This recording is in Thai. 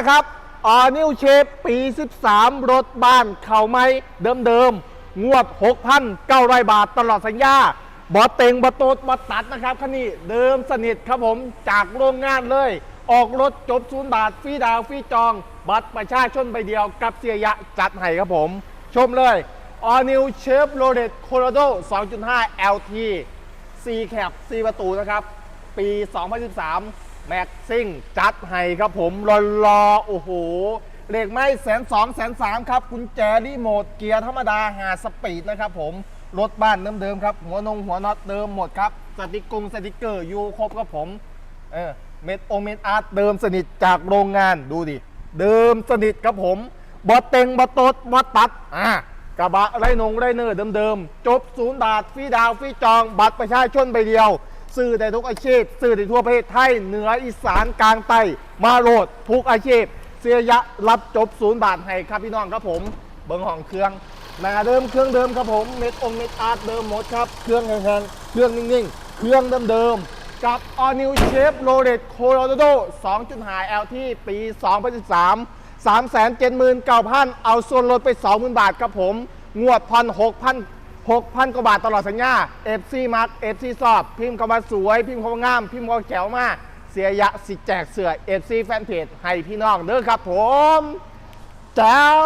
นะครับออนิวเชฟปี 13 รถบ้านเข่าไม้เดิมๆ งวด 6,900 บาทตลอดสัญญา บอเต็งบอโตดบอตัดนะครับคันนี้เดิมสนิทครับผมจากโรงงานเลย ออกรถจบศูนย์บาทฟรีดาวฟรีจอง บัตรประชาชนใบเดียวกับเสียยะจัดให้ครับผม ชมเลย All New Chevrolet Colorado 2.5 LT 4แคป4ประตูนะครับ ปี 2013 แม็กซิ่งจัดให้ครับผมรอรอๆโอ้โหเลขไม่แสนสองแสนสามครับกุญแจรีโมทเกียร์ธรรมดาหาสปีดนะครับผมรถบ้านเดิมๆครับ หัวนงหัวน็อตเดิมหมดครับสติกกงสติกเกอร์อยู่ครบครับผมเออเม็ดโอเมดอาร์ตเดิมสนิทจากโรงงานดูดิ เดิมสนิทครับผมบอเต็งบอตดบอตัดอ่ากระบะไรนงไรเนอร์เดิมๆจบศูนย์บาทฟรีดาวฟรีจอง บัตรประชาชนใบเดียว ซื้อได้ทุกอาชีพซื้อได้ทั่วประเทศไทยเหนืออีสานกลางใต้มาโหลดทุกอาชีพ เสียยะรับจบศูนย์บาทให้ครับพี่น้องครับผม เบิ้งห้องเครื่องหนาเดิมเครื่องเดิมครับผมเม็ดองเม็ดอาร์ตเดิมหมดครับเครื่องแห้งๆเครื่องนิ่งๆ เครื่องเดิมๆกับ All New Chevrolet Colorado 2.5 LT ปี 2013 379,000 เอาส่วนลดไป 20,000 บาทครับผม งวดพัน6,000 6,000 กว่าบาทตลอดสัญญา FC มัก FC สอบ พิมพ์คำว่าสวย พิมพ์คำว่างาม พิมพ์คำว่าแจ๋วมาก เสียยะสิแจกเสือ FC แฟนเพจให้พี่น้องเด้อครับผม แจ๋ว